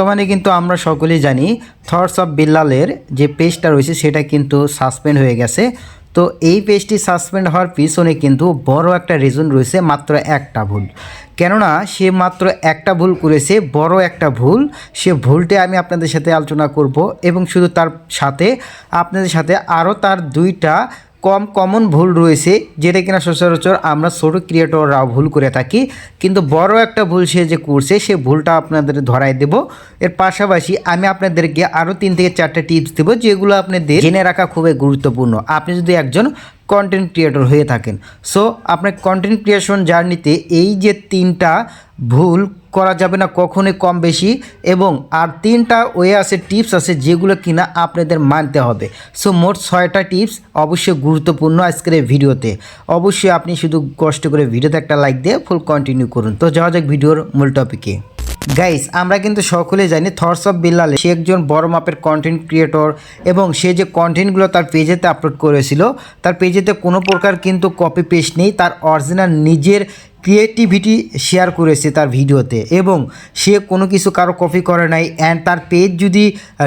বর্তমানে কিন্তু আমরা সকলেই জানি থটস অফ বিল্লালের যে পেজটা রয়েছে, সেটা কিন্তু সাসপেন্ড হয়ে গেছে। তো এই পেজটি সাসপেন্ড হওয়ার পিছনে কিন্তু বড় একটা রিজন রয়েছে, মাত্র একটা ভুল। কেননা সে মাত্র একটা ভুল করেছে, বড় একটা ভুল। সে ভুলটি আমি আপনাদের সাথে আলোচনা করব এবং শুধু তার সাথে, আপনাদের সাথে আরও তার দুইটা কম কমন ভুল রয়েছে, যেটা কিনা সচরাচর আমরা ছোট ক্রিয়েটররা ভুল করে থাকি। কিন্তু বড় একটা ভুল সে যে করছে, সে ভুলটা আপনাদের ধরাই দেব। এর পাশাপাশি আমি আপনাদেরকে আরও তিন থেকে চারটা টিপস দেবো, যেগুলো আপনাদের জেনে রাখা খুবই গুরুত্বপূর্ণ। আপনি যদি একজন কন্টেন্ট ক্রিয়েটর হয়ে থাকেন। সো আপনার কন্টেন্ট ক্রিয়েশন জার্নিতে এই যে তিনটা ভুল করা যাবে না কখনোই কম বেশি এবং আর তিনটা ওয়ে আছে টিপস আছে যেগুলো কিনা আপনাদের মানতে হবে। সো মোট ছয়টা টিপস অবশ্যই গুরুত্বপূর্ণ আজকের এই ভিডিওতে। অবশ্যই আপনি শুধু কষ্ট করে ভিডিওতে একটা লাইক দিয়ে ফুল কন্টিনিউ করুন। তো যাওয়া যাক ভিডিওর মূল টপিকে গাইস আমরা কিন্তু সকলে জানি থটস অফ বিল্লাল সে একজন বড় মাপের কন্টেন্ট ক্রিয়েটর এবং সে যে কন্টেন্টগুলো তার পেজেতে আপলোড করেছিল, তার পেজেতে কোনো প্রকার কিন্তু কপি পেস্ট নেই, তার অরিজিনাল নিজের ক্রিয়েটিভিটি শেয়ার করেছে তার ভিডিওতে এবং সে কোনো কিছু কারও কপি করে নাই অ্যান্ড তার পেজ যদি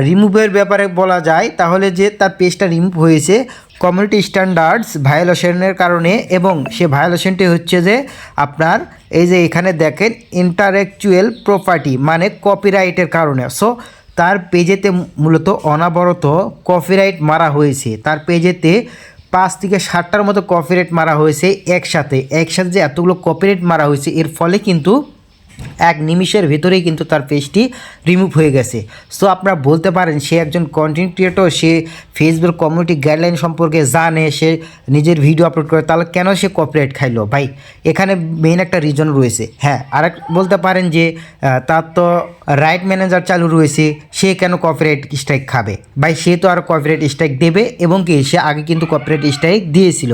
রিমুভের ব্যাপারে বলা যায়, তাহলে যে তার পেজটা রিমুভ হয়েছে কমিউনিটি স্ট্যান্ডার্ডস ভায়োলেশনের কারণে এবং সে ভায়োলেশনটি হচ্ছে যে আপনার এই যে এখানে দেখেন ইন্টারেকচুয়াল প্রপার্টি মানে কপিরাইটের কারণে। সো তার পেজেতে মূলত অনাবরত কপিরাইট মারা হয়েছে। তার পেজেতে পাঁচ থেকে ষাটটার মতো কপিরাইট মারা হয়েছে একসাথে। একসাথে যে এতগুলো কপিরাইট মারা হয়েছে, এর ফলে কিন্তু এক নিমিষের ভেতরেই কিন্তু তার পেজটি রিমুভ হয়ে গেছে। সো আপনারা বলতে পারেন, সে একজন কন্টেন্ট ক্রিয়েটর সে ফেসবুক কমিউনিটি গাইডলাইন সম্পর্কে জানে, সে নিজের ভিডিও আপলোড করে, তাহলে কেন সে কপিরাইট খাইলো? ভাই, এখানে মেইন একটা রিজন রয়েছে। হ্যাঁ আরেক বলতে পারেন যে তার তো রাইট ম্যানেজার চালু রয়েছে, সে কেন কপিরাইট স্ট্রাইক খাবে? ভাই, সে তো আর কপিরাইট স্ট্রাইক দেবে এবং কি, সে আগে কিন্তু কপিরাইট স্ট্রাইক দিয়েছিল।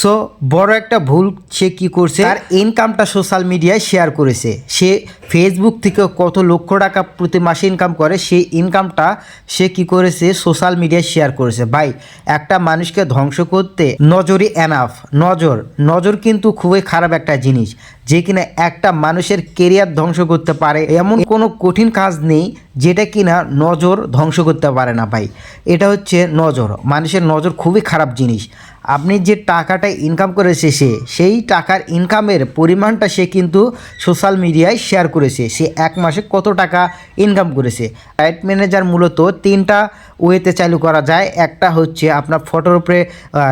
সো বড় একটা ভুল সে কি করছে? তার ইনকামটা সোশ্যাল মিডিয়ায় শেয়ার করেছে। সে ফেসবুক থেকে কত লক্ষ টাকা প্রতি মাসে ইনকাম করে, সেই ইনকামটা সে কি করেছে? সোশ্যাল মিডিয়ায় শেয়ার করেছে। ভাই, একটা মানুষকে ধ্বংস করতে নজরই এনাফ নজর নজর কিন্তু খুবই খারাপ একটা জিনিস। যে কিনা একটা মানুষের কেরিয়ার ধ্বংস করতে পারে, এমন কোনো কঠিন কাজ নেই যেটা কিনা নজর ধ্বংস করতে পারে না ভাই। এটা হচ্ছে নজর। মানুষের নজর খুবই খারাপ জিনিস। আপনি যে টাকাটা ইনকাম করেছে সে, সেই টাকার ইনকামের পরিমাণটা সে কিন্তু সোশ্যাল মিডিয়ায় শেয়ার করেছে। সে এক মাসে কত টাকা ইনকাম করেছে? রাইট ম্যানেজার মূলত তিনটা ওয়েতে চালু করা যায়। একটা হচ্ছে আপনার ফটোর উপরে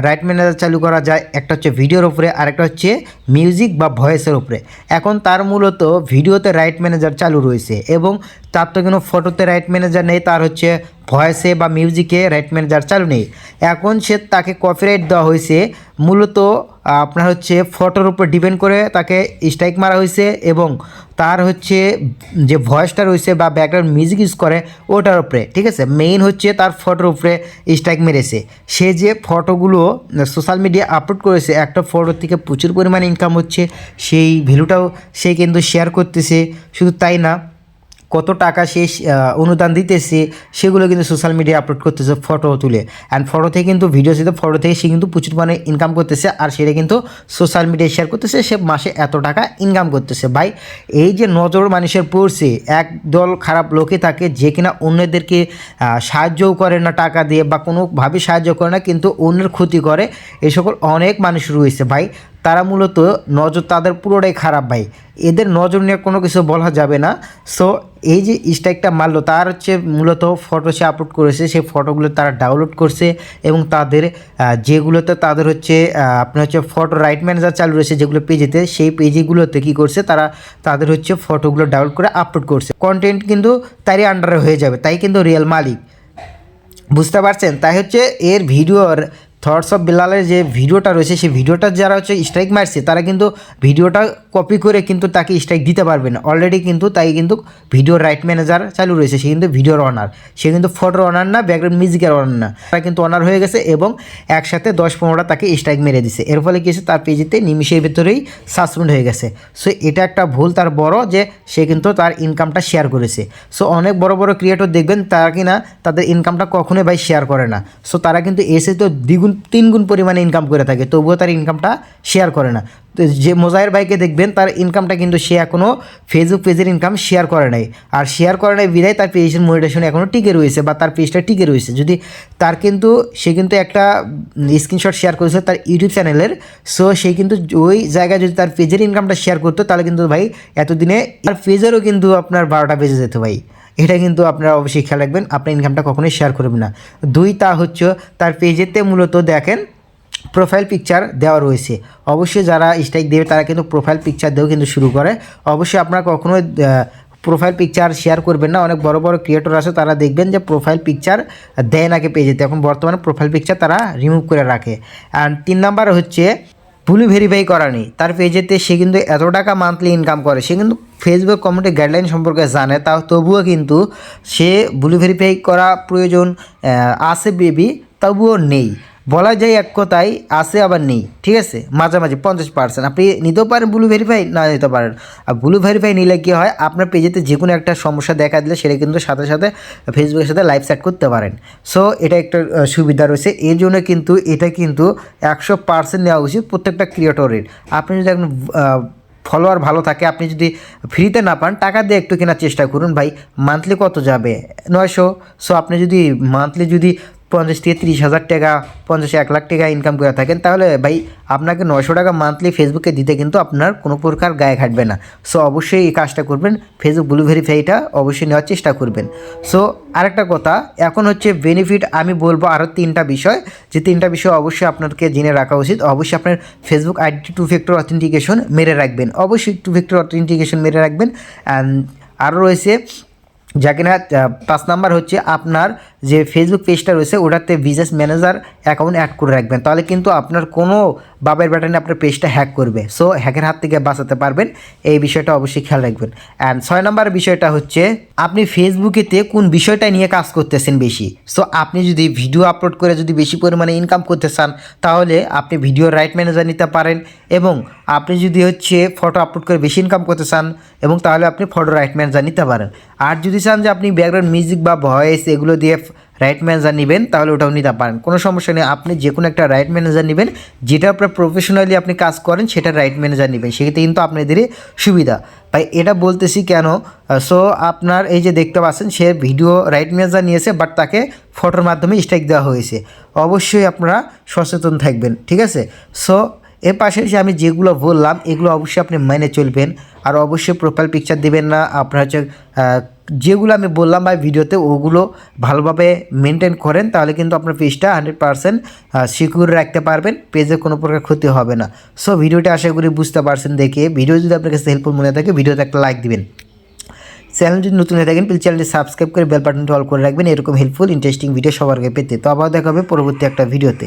রাইট ম্যানেজার চালু করা যায়। একটা হচ্ছে ভিডিওর উপরে, আরেকটা হচ্ছে মিউজিক বা ভয়েসের উপরে। এখন তার মূলত ভিডিওতে রাইট ম্যানেজার চালু রয়েছে এবং তার তো কোনো ফটোতে রাইট ম্যানেজার নেই, তার হচ্ছে ভয়েসে বা মিউজিকে রাইট ম্যানেজার চালু নেই এখন সে তাকে কপিরাইট দেওয়া হয়েছে। মূলত, আপনার হচ্ছে ফটোর উপর ডিপেন্ড করে তাকে স্ট্রাইক মারা হয়েছে এবং তার হচ্ছে যে ভয়েসটা রয়েছে বা ব্যাকগ্রাউন্ড মিউজিক ইউজ করে, ওটার উপরে, ঠিক আছে? মেইন হচ্ছে তার ফটোর উপরে স্ট্রাইক মেরেছে। সে যে ফটোগুলো সোশ্যাল মিডিয়া আপলোড করেছে, একটা ফটো থেকে প্রচুর পরিমাণে ইনকাম হচ্ছে, সেই ভ্যালুটাও সে কিন্তু শেয়ার করতেছে। শুধু তাই না কত টাকা সে অনুদান দিতেছে, সেগুলো কিন্তু সোশ্যাল মিডিয়ায় আপলোড করতেছে ফটো তুলে। অ্যান্ড ফটো থেকে কিন্তু ভিডিও সাথে ফটো থেকে সে কিন্তু প্রচুর পরিমাণে ইনকাম করতেছে, আর সেটা কিন্তু সোশ্যাল মিডিয়ায় শেয়ার করতেছে, সে মাসে এত টাকা ইনকাম করতেছে। ভাই, এই যে নজর মানুষের পড়ছে এক দল খারাপ লোকে থাকে, যে কিনা অন্যদেরকে সাহায্যও করে না টাকা দিয়ে, বা কোনোভাবে সাহায্য করে না, কিন্তু অন্যের ক্ষতি করে এই সকল অনেক মানুষ রয়েছে। ভাই তারা মূলত নজর তাদের পুরোটাই খারাপ ভাই। এদের নজর নিয়ে কোনো কিছু বলা যাবে না। সো এই যে স্ট্রাইকটা মারলো, তার হচ্ছে মূলত ফটো সে আপলোড করেছে। সেই ফটোগুলো তারা ডাউনলোড করছে এবং তাদের যেগুলোতে তাদের হচ্ছে আপনার হচ্ছে ফটো রাইট ম্যানেজার চালু রয়েছে যেগুলো পেজেতে সেই পেজগুলোতে কী করছে, তারা তাদের হচ্ছে ফটোগুলো ডাউনলোড করে আপলোড করছে। কন্টেন্ট কিন্তু তারই আন্ডারে হয়ে যাবে, তাই কিন্তু রিয়েল মালিক। বুঝতে পারছেন? তাই হচ্ছে এর ভিডিওর থটস অফ বিলালের যে ভিডিওটা রয়েছে, সেই ভিডিওটা যারা হচ্ছে স্ট্রাইক মারছে, তারা কিন্তু ভিডিওটা কপি করে কিন্তু তাকে স্ট্রাইক দিতে পারবে না। অলরেডি কিন্তু তাই কিন্তু ভিডিও রাইট ম্যানেজার চালু রয়েছে, সে কিন্তু ভিডিওর অনার সে কিন্তু ফটোর অনার না ব্যাকগ্রাউন্ড মিউজিকের অনার না। তারা কিন্তু অনার হয়ে গেছে এবং একসাথে দশ পনেরোটা তাকে স্ট্রাইক মেরে দিছে। এর ফলে কি হয়েছে? তার পেজিতে নিমিশের ভেতরেই সাসপেন্ড হয়ে গেছে। সো এটা একটা ভুল, তার বড় যে সে কিন্তু তার ইনকামটা শেয়ার করেছে। সো অনেক বড় বড় ক্রিয়েটর দেখবেন, তারা কিনা তাদের ইনকামটা কখনোই ভাই শেয়ার করে না। সো তারা কিন্তু এসে তো দ্বিগুণ তিন গুণ পরিমাণে ইনকাম করে থাকে, তবুও তার ইনকামটা শেয়ার করে না। যে মোজাহের ভাইকে দেখবেন, তার ইনকামটা কিন্তু সে এখনও ফেসবুক পেজের ইনকাম শেয়ার করে নাই। আর শেয়ার করে নাই বিদায় তার পেজের মোটিভেশন এখনও টিকে রয়েছে বা তার পেজটা টিকে রয়েছে। যদি তার কিন্তু, সে কিন্তু একটা স্ক্রিনশট শেয়ার করেছে তার ইউটিউব চ্যানেলের সো সে কিন্তু ওই জায়গায় যদি তার পেজের ইনকামটা শেয়ার করতো, তাহলে কিন্তু ভাই এতদিনে তার পেজেরও কিন্তু আপনার বারোটা বেজে যেত ভাই। এটা কিন্তু আপনারা অবশ্যই খেয়াল রাখবেন, আপনার ইনকামটা কখনোই শেয়ার করবেন না। দুই, তা হচ্ছে তার পেজেতে মূলত দেখেন প্রোফাইল পিকচার দেওয়া রয়েছে। অবশ্যই যারা স্ট্রাইক দেবে, তারা কিন্তু প্রোফাইল পিকচার দিয়েও কিন্তু শুরু করে। অবশ্যই আপনারা কখনো প্রোফাইল পিকচার শেয়ার করবেন না। অনেক বড় বড় ক্রিয়েটর আছে, তারা দেখবেন যে প্রোফাইল পিকচার দেয় নাকি পেজেতে। এখন বর্তমানে প্রোফাইল পিকচার তারা রিমুভ করে রাখে। অ্যান্ড তিন নাম্বার হচ্ছে ভুলু ভেরিফাই করা নেই। তার পেজেতে সে কিন্তু এত টাকা মান্থলি ইনকাম করে। সে কিন্তু ফেসবুক কমিউনিটি গাইডলাইন সম্পর্কে জানে। তা তবুও কিন্তু সে ভুলু ভেরিফাই করা প্রয়োজন আছে বেবি তবুও নেই। বলা যায় এক কথায় আছে, আবার নেই। ঠিক আছে? মাঝামাঝি, পঞ্চাশ পার্সেন্ট আপনি নিতেও পারেন ব্লু ভেরিফাই না নিতে পারেন। আর ব্লু ভেরিফাই নিলে কী হয়, আপনার পেজেতে যে কোনো একটা সমস্যা দেখা দিলে সেটা কিন্তু সাথে সাথে ফেসবুকের সাথে লাইভ সেট করতে পারেন। সো এটা একটা সুবিধা রয়েছে। এর জন্য কিন্তু এটা কিন্তু একশো পার্সেন্ট নেওয়া উচিত প্রত্যেকটা ক্রিয়েটরের আপনি যদি এখন ফলোয়ার ভালো থাকে, আপনি যদি ফ্রিতে না পান, টাকা দিয়ে একটু কেনার চেষ্টা করুন। ভাই মান্থলি কত যাবে? নয়শো। সো আপনি যদি মান্থলি যদি পঞ্চাশ থেকে তিরিশ হাজার টাকা, পঞ্চাশ এক লাখ টাকা ইনকাম করে থাকেন। তাহলে ভাই, আপনাকে নশো টাকা মান্থলি ফেসবুকে দিতে কিন্তু আপনার কোনো প্রকার গায়ে খাটবে না। সো অবশ্যই এই কাজটা করবেন। ফেসবুক ব্লু ভেরিফাইটা অবশ্যই নেওয়ার চেষ্টা করবেন। সো আরেকটা কথা, এখন হচ্ছে বেনিফিট আমি বলব আরও তিনটা বিষয়। যে তিনটা বিষয় অবশ্যই আপনাকে জেনে রাখা উচিত। অবশ্যই আপনার Facebook ID two factor authentication মেরে রাখবেন। অবশ্যই টু ফ্যাক্টর অথেন্টিকেশন মেরে রাখবেন। অ্যান্ড আরও রয়েছে যা কিনা পাঁচ নাম্বার হচ্ছে আপনার যে ফেসবুক পেজটা রয়েছে, ওটাতে বিজনেস ম্যানেজার অ্যাকাউন্ট অ্যাড করে রাখবেন। তাহলে কিন্তু আপনার কোনো বাবের ব্যাটানে আপনার পেজটা হ্যাক করবে। সো হ্যাকের হাত থেকে বাঁচাতে পারবেন। এই বিষয়টা অবশ্যই খেয়াল রাখবেন। অ্যান্ড ছয় নাম্বার বিষয়টা হচ্ছে, আপনি ফেসবুকেতে কোন বিষয়টা নিয়ে কাজ করতেছেন বেশি? সো আপনি যদি ভিডিও আপলোড করে যদি বেশি পরিমাণে ইনকাম করতে চান, তাহলে আপনি ভিডিও রাইট ম্যানেজার নিতে পারেন এবং আপনি যদি হচ্ছে ফটো আপলোড করে বেশি ইনকাম করতে চান, এবং তাহলে আপনি ফটো রাইট ম্যানেজার নিতে পারেন। আর যদি চান যে আপনি ব্যাকগ্রাউন্ড মিউজিক বা ভয়েস এগুলো দিয়ে রাইট ম্যানেজার নেবেন, তাহলে ওটাও নিতে পারেন। কোনো সমস্যা নেই, আপনি যে কোনো একটা রাইট ম্যানেজার নেবেন, যেটা আপনার প্রফেশনালি আপনি কাজ করেন, সেটা রাইট ম্যানেজার নেবেন। সেক্ষেত্রে কিন্তু আপনাদেরই সুবিধা। ভাই, এটা বলতেছি কেন? সো আপনার এই যে দেখতে পাচ্ছেন, সে ভিডিও রাইট ম্যানেজার নিয়েছে বাট তাকে ফটোর মাধ্যমে স্ট্রাইক দেওয়া হয়েছে। অবশ্যই আপনারা সচেতন থাকবেন, ঠিক আছে? সো এর পাশে যে আমি যেগুলো বললাম, এগুলো অবশ্যই আপনি মেনে চলবেন। আর অবশ্যই প্রোফাইল পিকচার দেবেন না, আপনার হচ্ছে যেগুলো আমি বললাম বা ভিডিওতে, ওগুলো ভালোভাবে মেনটেন করেন, তাহলে কিন্তু আপনার পেজটা হান্ড্রেড পারসেন্ট সিকিউর রাখতে পারবেন পেজে কোনো প্রকার ক্ষতি হবে না। সো ভিডিওটা আশা করি বুঝতে পারছেন দেখে। ভিডিও যদি আপনার কাছে হেল্পফুল মনে থাকে, ভিডিওতে একটা লাইক দিবেন। চ্যানেল যদি নতুন হয়ে থাকেন প্লিজ চ্যানেলটি সাবস্ক্রাইব করে বেল বাটনটি অল করে রাখবেন। এরকম হেল্পফুল ইন্টারেস্টিং ভিডিও সবার পেতে। তো আবার দেখা হবে পরবর্তী একটা ভিডিওতে